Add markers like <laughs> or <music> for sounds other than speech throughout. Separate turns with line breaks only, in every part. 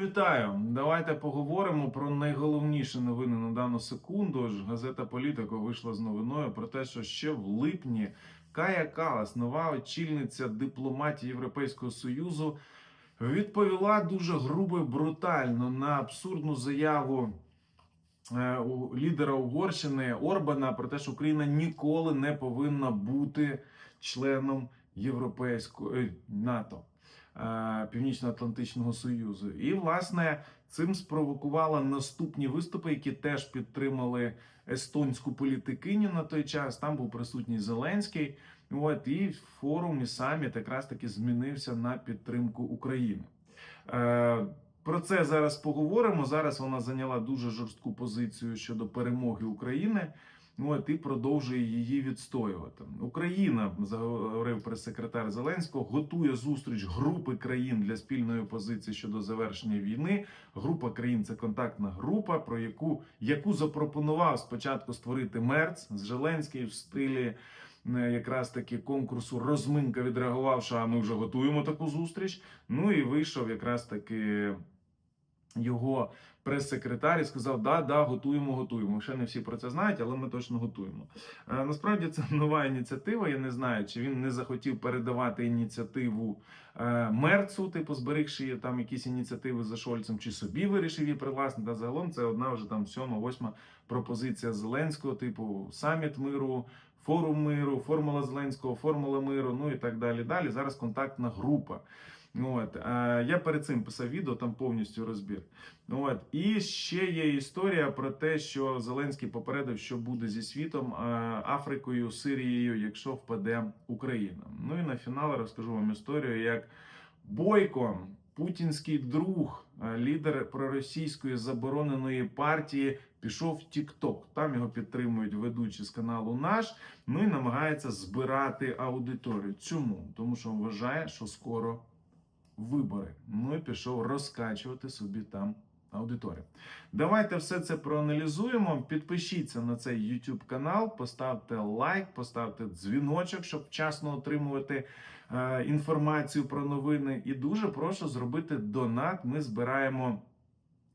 Вітаю! Давайте поговоримо про найголовніші новини на дану секунду. Ж газета Політико вийшла з новиною про те, що ще в липні Кая Калас, нова очільниця дипломатії Європейського союзу, відповіла дуже грубо і брутально на абсурдну заяву е, у лідера Угорщини Орбана про те, що Україна ніколи не повинна бути членом Європейського е, НАТО. Е, Північно-Атлантичного Союзу, і власне цим спровокувала наступні виступи, які теж підтримали естонську політикиню на той час. Там був присутній Зеленський. От і форум і саміт якраз таки змінився на підтримку України. Е, про це зараз поговоримо. Зараз вона зайняла дуже жорстку позицію щодо перемоги України. От і продовжує її відстоювати. Україна заговорив прес-секретар Зеленського, готує зустріч групи країн для спільної позиції щодо завершення війни. Група країн це контактна група, про яку яку запропонував спочатку створити Мерц з Зеленський в стилі якраз таки конкурсу розминка відреагував, що а ми вже готуємо таку зустріч. Ну і вийшов якраз таки його прес-секретар і сказав: Да, да, готуємо, готуємо. Ще не всі про це знають, але ми точно готуємо. Е, Насправді це <laughs> нова ініціатива. Я не знаю, чи він не захотів передавати ініціативу е, Мерцу, типу зберігши там якісь ініціативи за Шольцем, чи собі вирішив її привласнити. А загалом це одна вже там сьома, восьма пропозиція Зеленського, типу саміт миру. Форум миру, формула Зеленського, формула миру, ну і так далі. Далі зараз контактна група. Ну, От, е, я перед цим писав відео, там повністю розбір. Ну, От, і ще є історія про те, що Зеленський попередив, що буде зі світом, е, Африкою, Сирією, якщо впаде Україна. Ну і на фінал розкажу вам історію, як Бойко, путінський друг, е, лідер проросійської забороненої партії, пішов в Тікток. Там його підтримують ведучі з каналу Наш. Ну і намагається збирати аудиторію. Чому? Тому що вважає, що скоро вибори. Ну і пішов розкачувати собі там аудиторію. Давайте все це проаналізуємо. Підпишіться на цей YouTube канал, поставте лайк, поставте дзвіночок, щоб вчасно отримувати е, інформацію про новини. І дуже прошу зробити донат. Ми збираємо.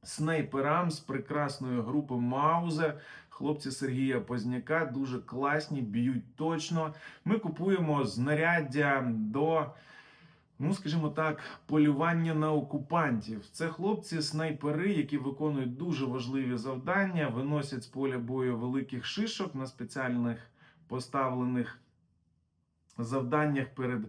Снайперам з прекрасної групи Маузе, хлопці Сергія Позняка, дуже класні, б'ють точно. Ми купуємо знаряддя до ну скажімо так, полювання на окупантів. Це хлопці-снайпери, які виконують дуже важливі завдання, виносять з поля бою великих шишок на спеціальних поставлених завданнях, перед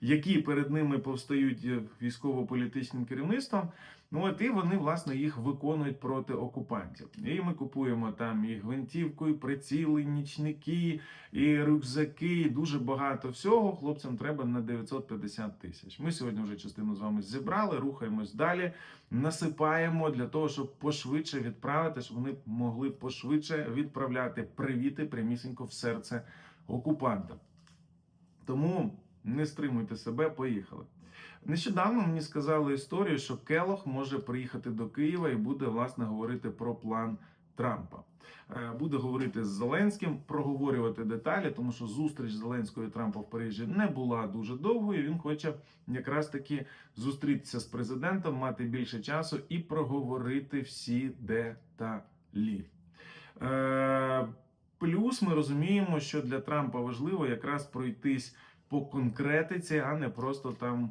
які перед ними повстають е, військово-політичним керівництвом. Ну от і вони власне їх виконують проти окупантів. І ми купуємо там і гвинтівку, і приціли, і нічники, і рюкзаки, і дуже багато всього. Хлопцям треба на 950 тисяч. Ми сьогодні вже частину з вами зібрали, рухаємось далі, насипаємо для того, щоб пошвидше відправити, щоб вони могли пошвидше відправляти привіти прямісінько в серце окупанта. Тому не стримуйте себе, поїхали. Нещодавно мені сказали історію, що Келох може приїхати до Києва і буде власне говорити про план Трампа. Е, Буде говорити з Зеленським, проговорювати деталі, тому що зустріч Зеленського і Трампа в Парижі не була дуже довгою. Він хоче якраз таки зустрітися з президентом, мати більше часу і проговорити всі деталі. Е, Плюс ми розуміємо, що для Трампа важливо якраз пройтись по конкретиці, а не просто там,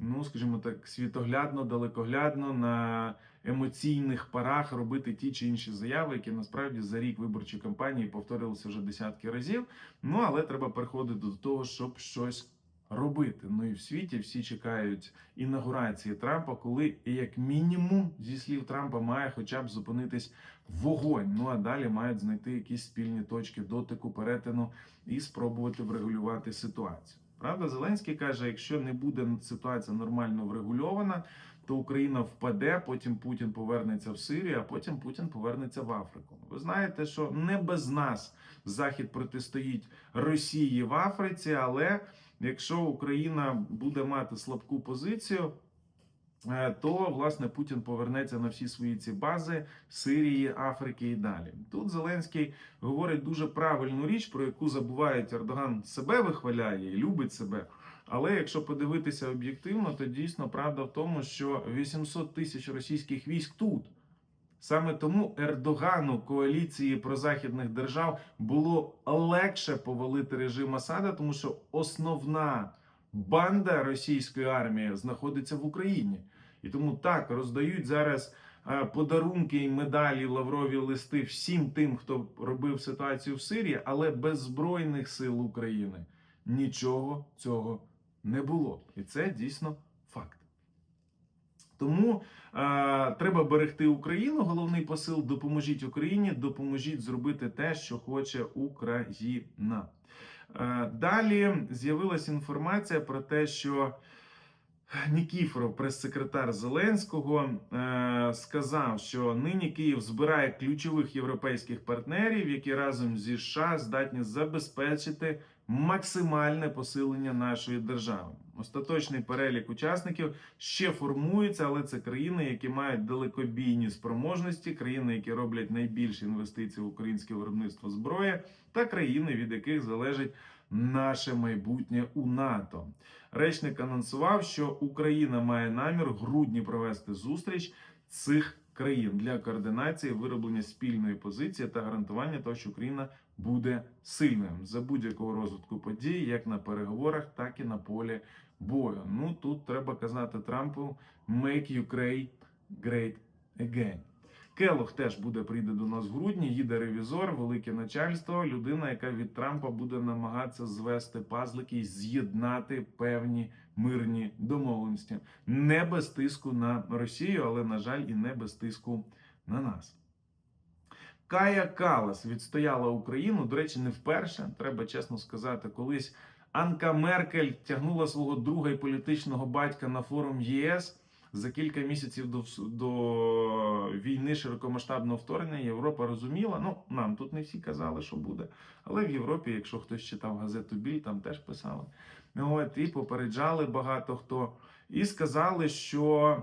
ну скажімо так, світоглядно, далекоглядно на емоційних парах робити ті чи інші заяви, які насправді за рік виборчої кампанії повторилися вже десятки разів. Ну але треба переходити до того, щоб щось. Робити. Ну і в світі всі чекають інаугурації Трампа, коли як мінімум, зі слів Трампа, має хоча б зупинитись вогонь. Ну а далі мають знайти якісь спільні точки дотику, перетину і спробувати врегулювати ситуацію. Правда, Зеленський каже: якщо не буде ситуація нормально врегульована, то Україна впаде, потім Путін повернеться в Сирію, а потім Путін повернеться в Африку. Ви знаєте, що не без нас Захід протистоїть Росії в Африці, але якщо Україна буде мати слабку позицію. Е, То власне Путін повернеться на всі свої ці бази Сирії, Африки і далі. Тут Зеленський говорить дуже правильну річ, про яку забувають Ердоган себе вихваляє і любить себе. Але якщо подивитися об'єктивно, то дійсно правда в тому, що 800 тисяч російських військ тут. Саме тому Ердогану коаліції прозахідних держав було легше повалити режим Асада, тому що основна банда російської армії знаходиться в Україні. І тому так роздають зараз е, подарунки і медалі, лаврові листи всім тим, хто робив ситуацію в Сирії, але без збройних сил України нічого цього не було. І це дійсно факт. Тому е, треба берегти Україну. Головний посил допоможіть Україні, допоможіть зробити те, що хоче Україна. Е, далі з'явилася інформація про те, що Нікіфоров, прес-секретар Зеленського, е, сказав, що нині Київ збирає ключових європейських партнерів, які разом зі США здатні забезпечити максимальне посилення нашої держави. Остаточний перелік учасників ще формується, але це країни, які мають далекобійні спроможності, країни, які роблять найбільші інвестиції в українське виробництво зброї, та країни, від яких залежить наше майбутнє у НАТО. Речник анонсував, що Україна має намір грудні провести зустріч цих країн для координації вироблення спільної позиції та гарантування того, що Україна буде сильною за будь-якого розвитку подій, як на переговорах, так і на полі бою. Ну тут треба казати Трампу «Make Ukraine great again». Келох теж буде прийде до нас в грудні. Їде ревізор, велике начальство, людина, яка від Трампа буде намагатися звести пазлики і з'єднати певні мирні домовленості. Не без тиску на Росію, але на жаль, і не без тиску на нас. Кая Калас відстояла Україну. До речі, не вперше. Треба чесно сказати, колись Анка Меркель тягнула свого друга і політичного батька на форум ЄС. За кілька місяців до, до війни широкомасштабного вторгнення Європа розуміла. Ну нам тут не всі казали, що буде. Але в Європі, якщо хтось читав газету Біль, там теж писали. От, і попереджали багато хто. І сказали, що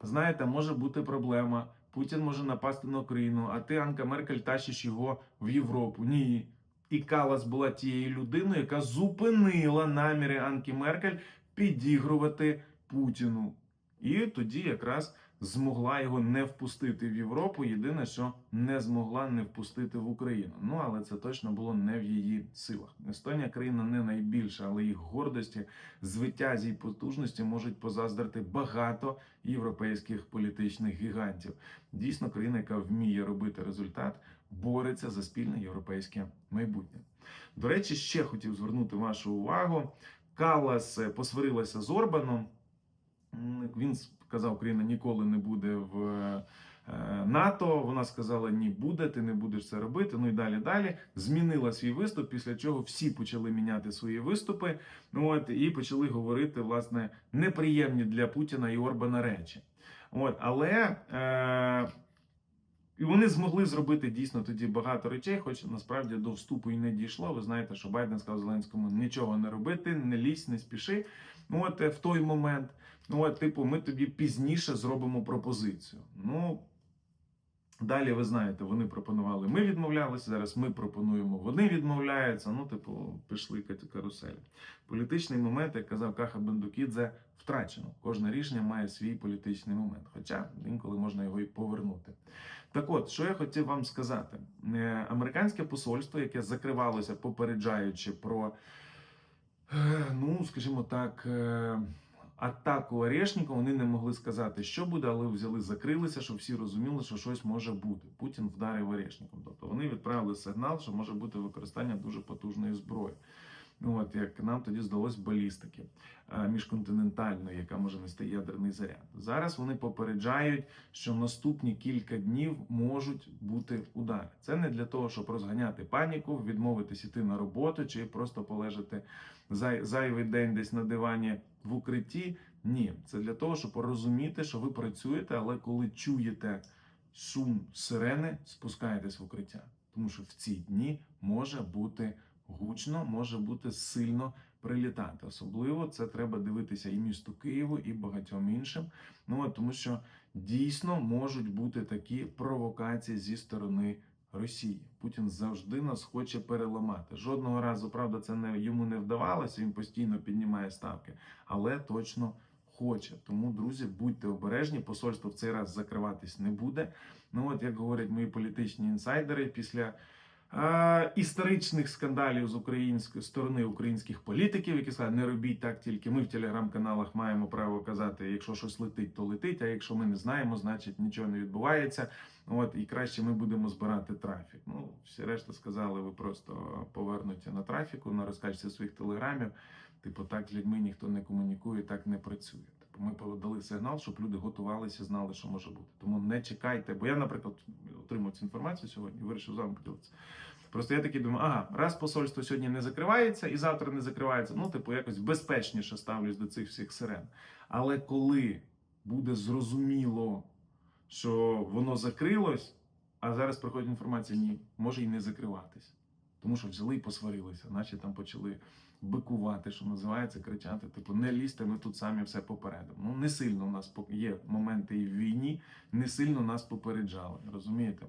знаєте, може бути проблема. Путін може напасти на Україну, а ти, Анка Меркель, тащиш його в Європу. Ні. І Калас була тією людиною, яка зупинила наміри Анки Меркель підігрувати Путіну. І тоді якраз змогла його не впустити в Європу. Єдине, що не змогла не впустити в Україну. Ну але це точно було не в її силах. Естонія країна не найбільша, але їх гордості, звитязі й потужності можуть позаздрити багато європейських політичних гігантів. Дійсно, країна, яка вміє робити результат, бореться за спільне європейське майбутнє. До речі, ще хотів звернути вашу увагу. Калас е, посварилася з Орбаном. Він сказав, Україна ніколи не буде в е, НАТО. Вона сказала, ні, буде, ти не будеш це робити. Ну і далі далі. Змінила свій виступ, після чого всі почали міняти свої виступи. От, і почали говорити, власне, неприємні для Путіна і Орбана речі. От, але е, і вони змогли зробити дійсно тоді багато речей, хоч насправді до вступу і не дійшло. Ви знаєте, що Байден сказав Зеленському нічого не робити, не лізь, не спіши. От е, в той момент, ну от, типу, ми тобі пізніше зробимо пропозицію. Ну далі ви знаєте, вони пропонували. Ми відмовлялися. Зараз ми пропонуємо. Вони відмовляються. Ну, типу, пішли каруселі. Політичний момент, як казав Каха Бендукідзе, втрачено. Кожне рішення має свій політичний момент. Хоча інколи можна його і повернути. Так от, що я хотів вам сказати, Е, американське посольство, яке закривалося, попереджаючи про, е, ну скажімо так, е, атаку Орешника, вони не могли сказати, що буде, але взяли, закрилися, щоб всі розуміли, що щось може бути. Путін вдарив Орешником. Тобто вони відправили сигнал, що може бути використання дуже потужної зброї. Ну, от як нам тоді здалось балістики е, міжконтинентальної, яка може нести ядерний заряд. Зараз вони попереджають, що наступні кілька днів можуть бути удари. Це не для того, щоб розганяти паніку, відмовитись іти на роботу чи просто полежати зай- зайвий день десь на дивані в укритті. Ні, це для того, щоб розуміти, що ви працюєте, але коли чуєте шум сирени, спускаєтесь в укриття. Тому що в ці дні може бути гучно, може бути сильно прилітати. Особливо це треба дивитися і місту Києву, і багатьом іншим. Ну от тому що дійсно можуть бути такі провокації зі сторони Росії. Путін завжди нас хоче переламати. Жодного разу, правда, це не йому не вдавалося. Він постійно піднімає ставки, але точно хоче. Тому, друзі, будьте обережні. Посольство в цей раз закриватись не буде. Ну от як говорять мої політичні інсайдери, після історичних скандалів з української сторони українських політиків, які сказали, не робіть так тільки ми в телеграм-каналах маємо право казати, якщо щось летить, то летить. А якщо ми не знаємо, значить нічого не відбувається. От і краще ми будемо збирати трафік. Ну, всі решта сказали, ви просто повернуті на трафіку, на розкачці своїх телеграмів. Типу, так з людьми ніхто не комунікує, так не працює. Типу, ми подали сигнал, щоб люди готувалися, знали, що може бути. Тому не чекайте. Бо я, наприклад, отримав цю інформацію сьогодні, вирішив з вами поділитися. Просто я такий думаю, ага, раз посольство сьогодні не закривається і завтра не закривається, ну, типу, якось безпечніше ставлюсь до цих всіх сирен. Але коли буде зрозуміло, що воно закрилось, а зараз приходить інформація, ні, може і не закриватись. Тому що взяли і посварилися, наче там почали бикувати, що називається, кричати, типу, не лізьте, ми тут самі все попередимо. Ну, не сильно у нас є моменти і в війні, не сильно нас попереджали. Розумієте?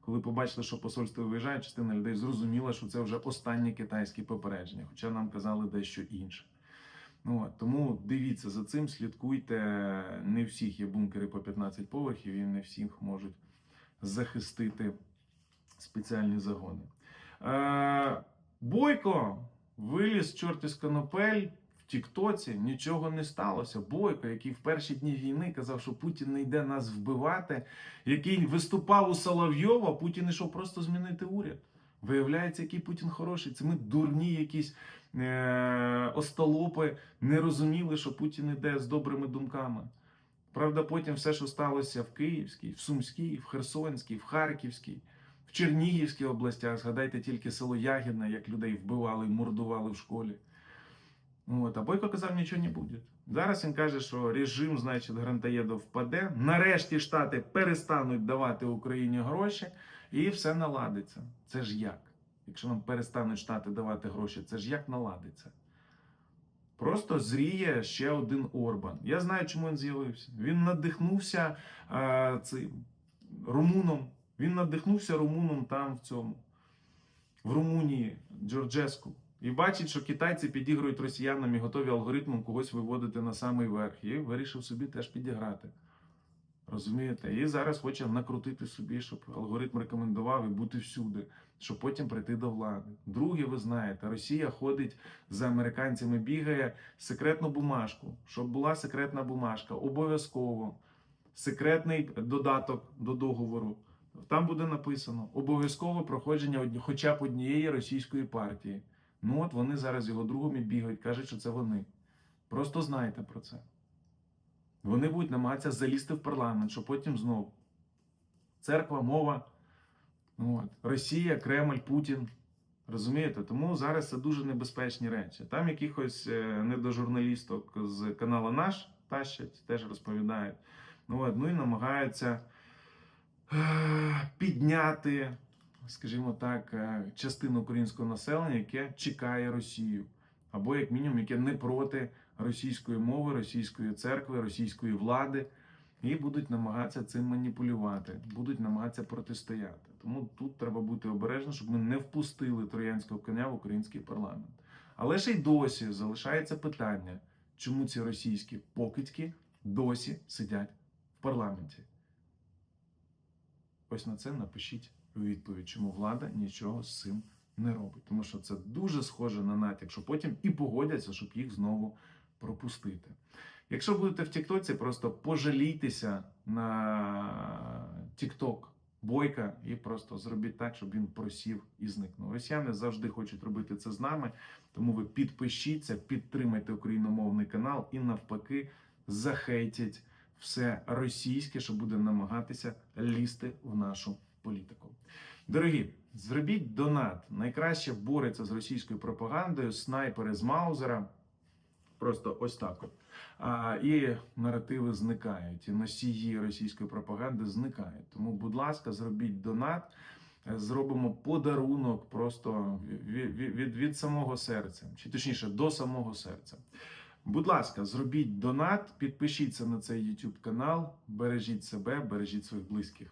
Коли побачили, що посольство виїжджає, частина людей зрозуміла, що це вже останнє китайське попередження, хоча нам казали дещо інше. Ну, тому дивіться за цим, слідкуйте. Не всіх є бункери по 15 поверхів, і не всіх можуть захистити спеціальні загони. Е, Бойко виліз чорт із конопель в Тіктоці, нічого не сталося. Бойко, який в перші дні війни казав, що Путін не йде нас вбивати, який виступав у Соловйова, Путін ішов просто змінити уряд. Виявляється, який Путін хороший. Це ми дурні, якісь е- остолопи не розуміли, що Путін іде з добрими думками. Правда, потім все, що сталося в Київській, в Сумській, в Херсонській, в Харківській, Чернігівській областях, згадайте тільки село Ягідне, як людей вбивали, мордували в школі. От, а Бойко казав, нічого не буде. Зараз він каже, що режим, значить, Грантаєдов впаде. Нарешті Штати перестануть давати Україні гроші, і все наладиться. Це ж як? Якщо нам перестануть Штати давати гроші, це ж як наладиться? Просто зріє ще один Орбан. Я знаю, чому він з'явився. Він надихнувся е, цим румуном. Він надихнувся румуном там в цьому, в Румунії, Джорджеску. І бачить, що китайці підігрують росіянам і готові алгоритмом когось виводити на самий верх. І вирішив собі теж підіграти. Розумієте? І зараз хоче накрутити собі, щоб алгоритм рекомендував і бути всюди, щоб потім прийти до влади. Друге, ви знаєте, Росія ходить за американцями, бігає секретну бумажку, щоб була секретна бумажка, обов'язково секретний додаток до договору. Там буде написано обов'язкове проходження хоча б однієї російської партії. Ну от вони зараз його другом і бігають, кажуть, що це вони. Просто знайте про це. Вони будуть намагатися залізти в парламент, що потім знову церква, мова, ну от, Росія, Кремль, Путін. Розумієте? Тому зараз це дуже небезпечні речі. Там якихось е, недожурналісток з каналу наш тащать, теж розповідають. Ну, от, ну і намагаються підняти, скажімо так, е, частину українського населення, яке чекає Росію, або як мінімум, яке не проти російської мови, російської церкви, російської влади, і будуть намагатися цим маніпулювати, будуть намагатися протистояти. Тому тут треба бути обережним, щоб ми не впустили троянського коня в український парламент. Але ще й досі залишається питання, чому ці російські покидьки досі сидять в парламенті. Ось на це напишіть відповідь, чому влада нічого з цим не робить. Тому що це дуже схоже на натяк, що потім і погодяться, щоб їх знову пропустити. Якщо будете в Тіктоці, просто пожалійтеся на Тікток Бойка і просто зробіть так, щоб він просів і зникнув. Росіяни завжди хочуть робити це з нами, тому ви підпишіться, підтримайте україномовний канал і навпаки захейтять все російське, що буде намагатися лізти в нашу політику. Дорогі, зробіть донат. Найкраще бореться з російською пропагандою снайпери з Маузера. Просто ось так от. А, і наративи зникають, і носії російської пропаганди зникають. Тому, будь ласка, зробіть донат, зробимо подарунок просто від, від, від самого серця, чи точніше до самого серця. Будь ласка, зробіть донат, підпишіться на цей YouTube канал, бережіть себе, бережіть своїх близьких.